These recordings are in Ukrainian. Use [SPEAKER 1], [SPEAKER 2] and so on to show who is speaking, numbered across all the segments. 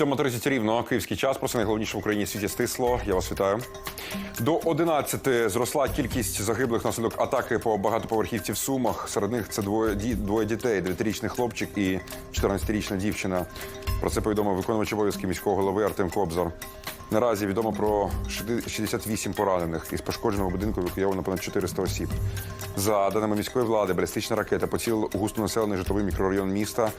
[SPEAKER 1] 7.30 рівно, київський час. Про це найголовніше в Україні світі стисло. Я вас вітаю. До 11 зросла кількість загиблих наслідок атаки по багатоповерхівці в Сумах. Серед них це двоє, ді- двоє дітей, 9-річний хлопчик і 14-річна дівчина. Про це повідомив виконувач обов'язків міського голови Артем Кобзар. Наразі відомо про 68 поранених. Із пошкодженого будинку евакуйовано понад 400 осіб. За даними міської влади, балістична ракета поцілила у густонаселений житловий мікрорайон міста.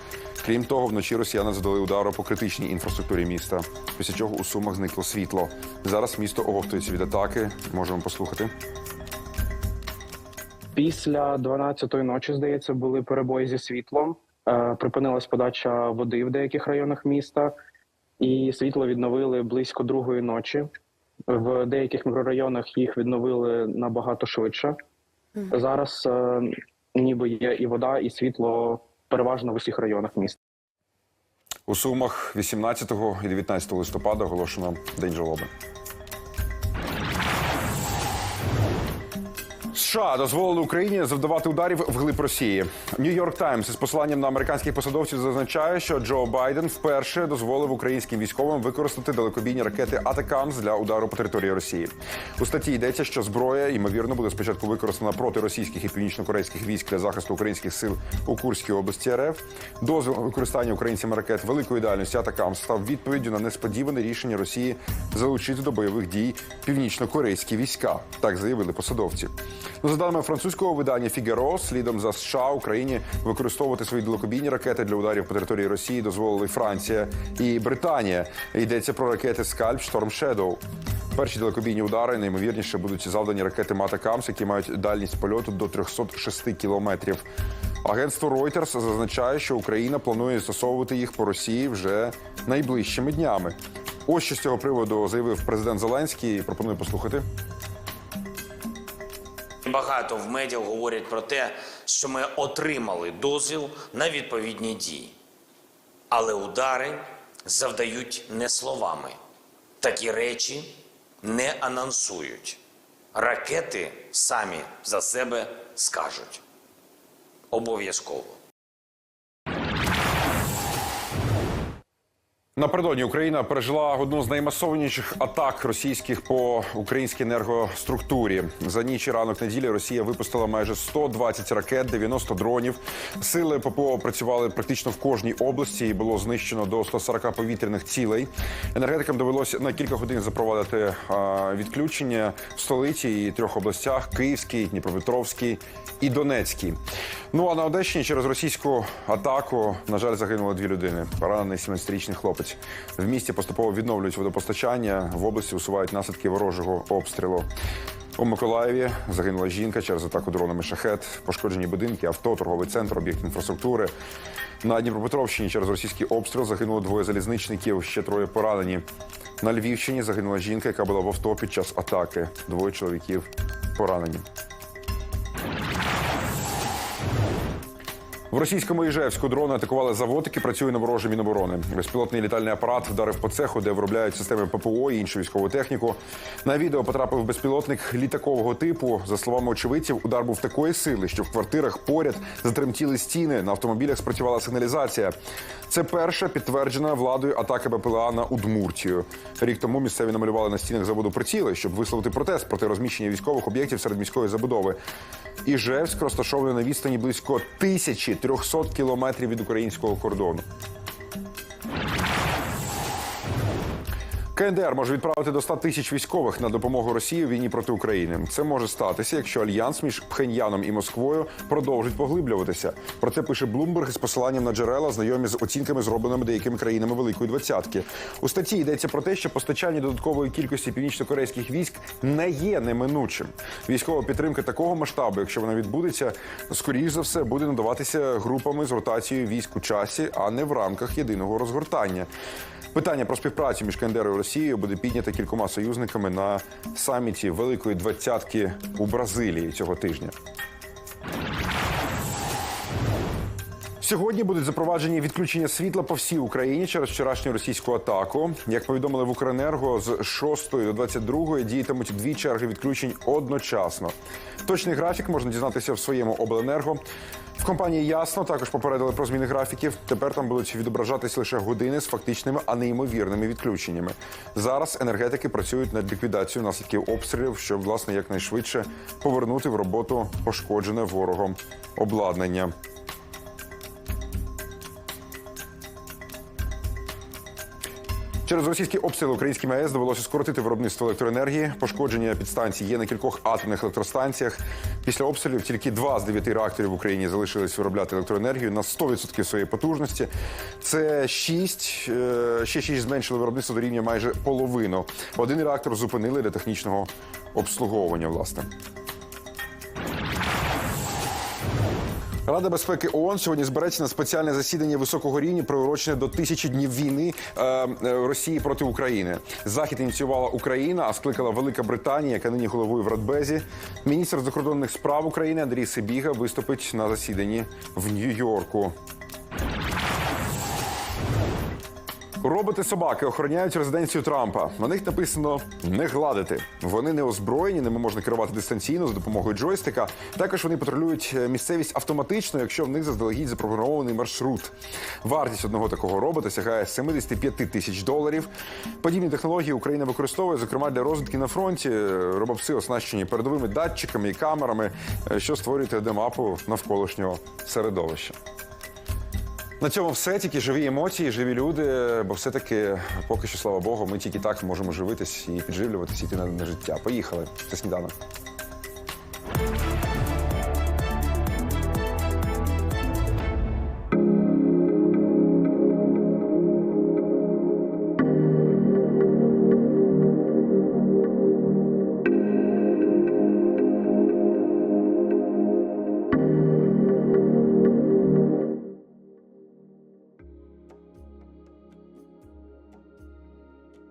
[SPEAKER 1] Крім того, вночі росіяни задали удару по критичній інфраструктурі міста, після чого у Сумах зникло світло. Зараз місто оговтується від атаки. Можемо послухати.
[SPEAKER 2] Після 12-ї ночі, здається, були перебої зі світлом. Е, Припинилась подача води в деяких районах міста, і світло відновили близько другої ночі. В деяких мікрорайонах їх відновили набагато швидше. Зараз е, ніби є і вода, і світло переважно в усіх районах міста.
[SPEAKER 1] У Сумах 18 і 19 листопада оголошено День жалоби. США дозволили Україні завдавати ударів вглиб Росії. Нью-Йорк Таймс із посиланням на американських посадовців зазначає, що Джо Байден вперше дозволив українським військовим використати далекобійні ракети Атакамс для удару по території Росії. У статті йдеться, що зброя ймовірно буде спочатку використана проти російських і північно-корейських військ для захисту українських сил у Курській області РФ. Дозвіл використання українцями ракет великої дальності Атакамс став відповіддю на несподіване рішення Росії залучити до бойових дій північно-корейські війська. Так заявили посадовці. За даними французького видання Фігеро, слідом за США Україні використовувати свої далекобійні ракети для ударів по території Росії дозволили Франція і Британія. Йдеться про ракети Скальп Шторм Шедоу. Перші далекобійні удари наймовірніше будуть завдані ракети Мата Камс, які мають дальність польоту до 306 кілометрів. Агентство Reuters зазначає, що Україна планує застосовувати їх по Росії вже найближчими днями. Ось що з цього приводу заявив президент Зеленський. Пропоную послухати.
[SPEAKER 3] Багато в медіа говорять про те, що ми отримали дозвіл на відповідні дії. Але удари завдають не словами. Такі речі не анонсують. Ракети самі за себе скажуть. Обов'язково.
[SPEAKER 1] Напередодні Україна пережила одну з наймасованіших атак російських по українській енергоструктурі. За ніч і ранок неділі Росія випустила майже 120 ракет, 90 дронів. Сили ППО працювали практично в кожній області і було знищено до 140 повітряних цілей. Енергетикам довелося на кілька годин запровадити відключення в столиці і трьох областях: Київській, Дніпропетровській і Донецькій. Ну а на Одещині через російську атаку, на жаль, загинули дві людини. Поранений 17-річний хлопець. В місті поступово відновлюють водопостачання. В області усувають наслідки ворожого обстрілу. У Миколаєві загинула жінка через атаку дронами шахет, пошкоджені будинки, авто, торговий центр, об'єкт інфраструктури. На Дніпропетровщині через російський обстріл загинуло двоє залізничників, ще троє поранені. На Львівщині загинула жінка, яка була в авто під час атаки. Двоє чоловіків поранені. В російському Іжевську дрони атакували завод, який працює на ворожі міноборони. Безпілотний літальний апарат вдарив по цеху, де виробляють системи ППО і іншу військову техніку. На відео потрапив безпілотник літакового типу. За словами очевидців, удар був такої сили, що в квартирах поряд затремтіли стіни. На автомобілях спрацювала сигналізація. Це перша підтверджена владою атака БПЛА на Удмуртію. Рік тому місцеві намалювали на стінах заводу приціли, щоб висловити протест проти розміщення військових об'єктів серед міської забудови. Іжевськ розташований на відстані близько 1300 кілометрів від українського кордону. КНДР може відправити до 100 тисяч військових на допомогу Росії у війні проти України. Це може статися, якщо альянс між Пхеньяном і Москвою продовжить поглиблюватися. Про це пише Блумберг із посиланням на джерела, знайомі з оцінками, зробленими деякими країнами Великої двадцятки. У статті йдеться про те, що постачання додаткової кількості північно-корейських військ не є неминучим. Військова підтримка такого масштабу, якщо вона відбудеться, скоріш за все буде надаватися групами з ротацією військ у часі, а не в рамках єдиного розгортання. Питання про співпрацю між КНДР і Росією буде піднята кількома союзниками на саміті Великої двадцятки у Бразилії цього тижня. Сьогодні будуть запроваджені відключення світла по всій Україні через вчорашню російську атаку. Як повідомили в Укренерго, з 6 до 22 діятимуть дві черги відключень одночасно. Точний графік можна дізнатися в своєму обленерго. В компанії ясно також попередили про зміни графіків. Тепер там будуть відображатись лише години з фактичними, а не ймовірними відключеннями. Зараз енергетики працюють над ліквідацією наслідків обстрілів, щоб власне якнайшвидше повернути в роботу пошкоджене ворогом обладнання. Через російські обстріли українським АЕС довелося скоротити виробництво електроенергії. Пошкодження підстанцій є на кількох атомних електростанціях. Після обстрілів тільки два з дев'яти реакторів в Україні залишились виробляти електроенергію на 100% своєї потужності. Це шість, е, ще шість зменшили виробництво до рівня майже половину. Один реактор зупинили для технічного обслуговування. Власне. Рада безпеки ООН сьогодні збереться на спеціальне засідання високого рівня, приурочене до тисячі днів війни е, е, Росії проти України. Захід ініціювала Україна, а скликала Велика Британія, яка нині головує в Радбезі. Міністр закордонних справ України Андрій Сибіга виступить на засіданні в Нью-Йорку. Роботи собаки охороняють резиденцію Трампа. На них написано не гладити. Вони не озброєні, ними можна керувати дистанційно за допомогою джойстика. Також вони патрулюють е, місцевість автоматично, якщо в них заздалегідь запрограмований маршрут. Вартість одного такого робота сягає 75 тисяч доларів. Подібні технології Україна використовує, зокрема для розвідки на фронті. Робопси оснащені передовими датчиками і камерами, е, що створюють 3D-мапу навколишнього середовища. На цьому все тільки живі емоції, живі люди. Бо все-таки, поки що, слава Богу, ми тільки так можемо живитись і підживлюватись, іти на, на життя. Поїхали. Це сніданок.